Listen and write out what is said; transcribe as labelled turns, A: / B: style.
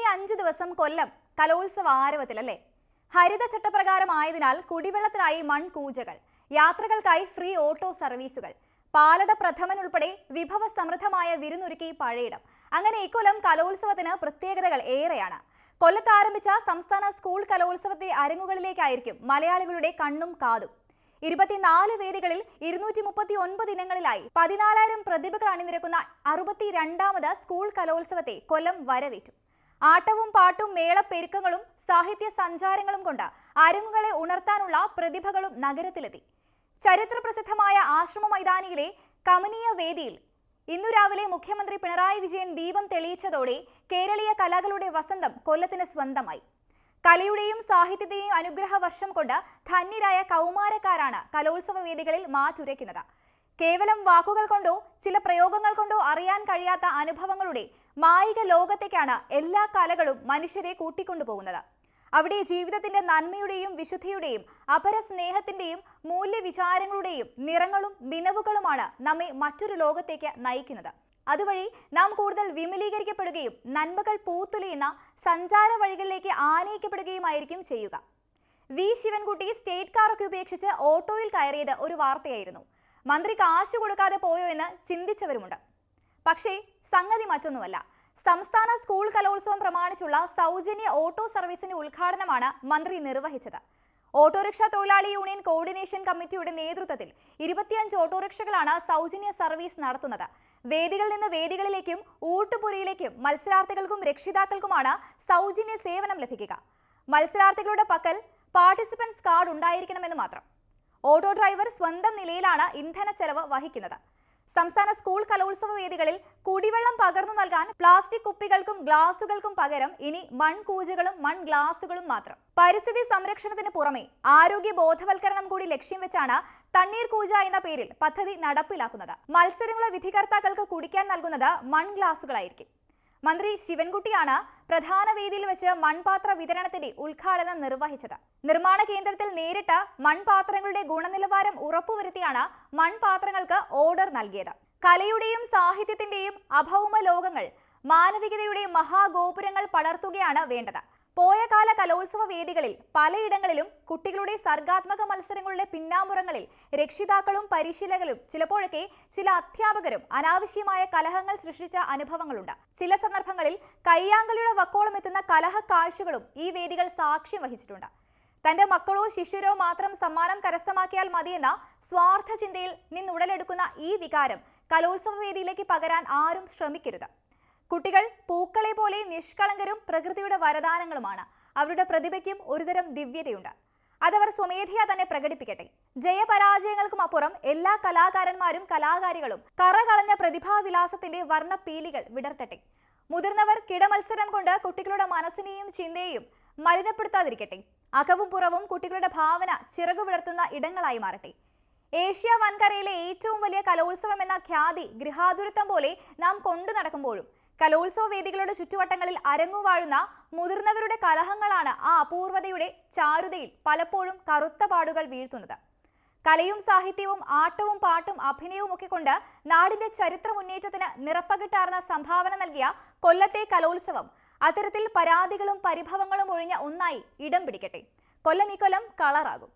A: ഇനി അഞ്ചു ദിവസം കൊല്ലം കലോത്സവ ആരവത്തിലല്ലേ ഹരിത ചട്ടപ്രകാരമായതിനാൽ കുടിവെള്ളത്തിനായി മൺകൂജകൾ യാത്രകൾക്കായി ഫ്രീ ഓട്ടോ സർവീസുകൾ പാലട പ്രഥമൻ ഉൾപ്പെടെ വിഭവ സമൃദ്ധമായ വിരുന്നൊരുക്കി പഴയിടം. അങ്ങനെ ഇക്കൊല്ലം കലോത്സവത്തിന് പ്രത്യേകതകൾ ഏറെയാണ്. കൊല്ലത്ത് ആരംഭിച്ച സംസ്ഥാന സ്കൂൾ കലോത്സവത്തെ അരങ്ങുകളിലേക്കായിരിക്കും മലയാളികളുടെ കണ്ണും കാതും. ഇരുപത്തിനാല് വേദികളിൽ ഇരുന്നൂറ്റി മുപ്പത്തി ഒൻപത് ഇനങ്ങളിലായി പതിനാലായിരം പ്രതിഭകൾ അണിനിരക്കുന്ന അറുപത്തിരണ്ടാമത് സ്കൂൾ കലോത്സവത്തെ കൊല്ലം വരവേറ്റു. ആട്ടവും പാട്ടും മേളപ്പെരുക്കങ്ങളും സാഹിത്യ സഞ്ചാരങ്ങളും കൊണ്ട് അരങ്ങുകളെ ഉണർത്താനുള്ള പ്രതിഭകളും നഗരത്തിലെത്തി. ചരിത്രപ്രസിദ്ധമായ ആശ്രമ മൈതാനിയിലെ കമനീയ വേദിയിൽ ഇന്നു രാവിലെ മുഖ്യമന്ത്രി പിണറായി വിജയൻ ദീപം തെളിയിച്ചതോടെ കേരളീയ കലകളുടെ വസന്തം കൊല്ലത്തിന് സ്വന്തമായി. കലയുടെയും സാഹിത്യത്തെയും അനുഗ്രഹ വർഷം കൊണ്ട് ധന്യരായ കൗമാരക്കാരാണ് കലോത്സവ വേദികളിൽ മാറ്റുരയ്ക്കുന്നത്. കേവലം വാക്കുകൾ കൊണ്ടോ ചില പ്രയോഗങ്ങൾ കൊണ്ടോ അറിയാൻ കഴിയാത്ത അനുഭവങ്ങളുടെ മായിക ലോകത്തേക്കാണ് എല്ലാ കലകളും മനുഷ്യരെ കൂട്ടിക്കൊണ്ടുപോകുന്നത്. അവിടെ ജീവിതത്തിന്റെ നന്മയുടെയും വിശുദ്ധിയുടെയും അപര സ്നേഹത്തിന്റെയും മൂല്യവിചാരങ്ങളുടെയും നിറങ്ങളും നിലവുകളുമാണ് നമ്മെ മറ്റൊരു ലോകത്തേക്ക് നയിക്കുന്നത്. അതുവഴി നാം കൂടുതൽ വിമലീകരിക്കപ്പെടുകയും നന്മകൾ പൂത്തുലയുന്ന സഞ്ചാര വഴികളിലേക്ക് ആനയിക്കപ്പെടുകയുമായിരിക്കും ചെയ്യുക. വി. ശിവൻകുട്ടി സ്റ്റേറ്റ് കാറൊക്കെ ഉപേക്ഷിച്ച് ഓട്ടോയിൽ കയറിയത് ഒരു വാർത്തയായിരുന്നു. മന്ത്രി കാശ് കൊടുക്കാതെ പോയോ എന്ന് ചിന്തിച്ചവരുമുണ്ട്. പക്ഷേ സംഗതി മറ്റൊന്നുമല്ല. സംസ്ഥാന സ്കൂൾ കലോത്സവം പ്രമാണിച്ചുള്ള സൗജന്യ ഓട്ടോ സർവീസിന്റെ ഉദ്ഘാടനമാണ് മന്ത്രി നിർവഹിച്ചത്. ഓട്ടോറിക്ഷ തൊഴിലാളി യൂണിയൻ കോർഡിനേഷൻ കമ്മിറ്റിയുടെ നേതൃത്വത്തിൽ ഇരുപത്തിയഞ്ച് ഓട്ടോറിക്ഷകളാണ് സൗജന്യ സർവീസ് നടത്തുന്നത്. വേദികളിൽ നിന്ന് വേദികളിലേക്കും ഊട്ടുപുരയിലേക്കും മത്സരാർത്ഥികൾക്കും രക്ഷിതാക്കൾക്കുമാണ് സൗജന്യ സേവനം ലഭിക്കുക. മത്സരാർത്ഥികളുടെ പക്കൽ പാർട്ടിസിപ്പൻസ് കാർഡ് ഉണ്ടായിരിക്കണമെന്ന് മാത്രം. ഓട്ടോ ഡ്രൈവർ സ്വന്തം നിലയിലാണ് ഇന്ധന ചെലവ് വഹിക്കുന്നത്. സംസ്ഥാന സ്കൂൾ കലോത്സവ വേദികളിൽ കുടിവെള്ളം പകർന്നു നൽകാൻ പ്ലാസ്റ്റിക് കുപ്പികൾക്കും ഗ്ലാസുകൾക്കും പകരം ഇനി മൺകൂജകളും മൺഗ്ലാസുകളും മാത്രം. പരിസ്ഥിതി സംരക്ഷണത്തിന് പുറമെ ആരോഗ്യ ബോധവൽക്കരണം കൂടി ലക്ഷ്യം വെച്ചാണ് തണ്ണീർ കൂജ എന്ന പേരിൽ പദ്ധതി നടപ്പിലാക്കുന്നത്. മത്സരങ്ങളെ വിധികർത്താക്കൾക്ക് കുടിക്കാൻ നൽകുന്നത് മൺ ഗ്ലാസുകളായിരിക്കും. മന്ത്രി ശിവൻകുട്ടിയാണ് പ്രധാന വേദിയിൽ വെച്ച് മൺപാത്ര വിതരണത്തിന്റെ ഉദ്ഘാടനം നിർവഹിച്ചത്. നിർമ്മാണ കേന്ദ്രത്തിൽ നേരിട്ട് മൺപാത്രങ്ങളുടെ ഗുണനിലവാരം ഉറപ്പുവരുത്തിയാണ് മൺപാത്രങ്ങൾക്ക് ഓർഡർ നൽകിയത്. കലയുടെയും സാഹിത്യത്തിന്റെയും അഭൗമ ലോകങ്ങൾ മാനവികതയുടെ മഹാഗോപുരങ്ങൾ പടർത്തുകയാണ് വേണ്ടത്. പോയ കാല കലോത്സവ വേദികളിൽ പലയിടങ്ങളിലും കുട്ടികളുടെ സർഗാത്മക മത്സരങ്ങളുടെ പിന്നാമ്പുറങ്ങളിൽ രക്ഷിതാക്കളും പരിശീലകരും ചിലപ്പോഴൊക്കെ ചില അധ്യാപകരും അനാവശ്യമായ കലഹങ്ങൾ സൃഷ്ടിച്ച അനുഭവങ്ങളുണ്ട്. ചില സന്ദർഭങ്ങളിൽ കയ്യാങ്കളിയുടെ വക്കോളം എത്തുന്ന കലഹ കാഴ്ചകളും ഈ വേദികൾ സാക്ഷ്യം വഹിച്ചിട്ടുണ്ട്. തന്റെ മക്കളോ ശിഷ്യരോ മാത്രം സമ്മാനം കരസ്ഥമാക്കിയാൽ മതിയെന്ന സ്വാർത്ഥ ചിന്തയിൽ നിന്നുടലെടുക്കുന്ന ഈ വികാരം കലോത്സവ വേദിയിലേക്ക് പകരാൻ ആരും ശ്രമിക്കരുത്. കുട്ടികൾ പൂക്കളെ പോലെ നിഷ്കളങ്കരും പ്രകൃതിയുടെ വരദാനങ്ങളുമാണ്. അവരുടെ പ്രതിഭയ്ക്കും ഒരുതരം ദിവ്യതയുണ്ട്. അതവർ സ്വമേധയാ തന്നെ പ്രകടിപ്പിക്കട്ടെ. ജയപരാജയങ്ങൾക്കും അപ്പുറം എല്ലാ കലാകാരന്മാരും കലാകാരികളും കറകളഞ്ഞ പ്രതിഭാവിലാസത്തിന്റെ വർണപ്പീലികൾ വിടർത്തട്ടെ. മുതിർന്നവർ കിടമത്സരം കൊണ്ട് കുട്ടികളുടെ മനസ്സിനെയും ചിന്തയെയും മലിനപ്പെടുത്താതിരിക്കട്ടെ. അകവും പുറവും കുട്ടികളുടെ ഭാവന ചിറകു വിടർത്തുന്ന ഇടങ്ങളായി മാറട്ടെ. ഏഷ്യ വൻകരയിലെ ഏറ്റവും വലിയ കലോത്സവം എന്ന ഖ്യാതി ഗൃഹാതുരത്വം പോലെ നാം കൊണ്ടു നടക്കുമ്പോഴും കലോത്സവ വേദികളുടെ ചുറ്റുവട്ടങ്ങളിൽ അരങ്ങുവാഴുന്ന മുതിർന്നവരുടെ കലഹങ്ങളാണ് ആ അപൂർവതയുടെ ചാരുതയിൽ പലപ്പോഴും കറുത്ത പാടുകൾ വീഴ്ത്തുന്നത്. കലയും സാഹിത്യവും ആട്ടവും പാട്ടും അഭിനയവും ഒക്കെ കൊണ്ട് നാടിന്റെ ചരിത്ര മുന്നേറ്റത്തിന് നിറപ്പകിട്ടാർന്ന സംഭാവന നൽകിയ കൊല്ലത്തെ കലോത്സവം അത്തരത്തിൽ പരാതികളും പരിഭവങ്ങളും ഒഴിഞ്ഞ ഒന്നായി ഇടം പിടിക്കട്ടെ. കൊല്ലം ഈ കൊല്ലം കളറാകും.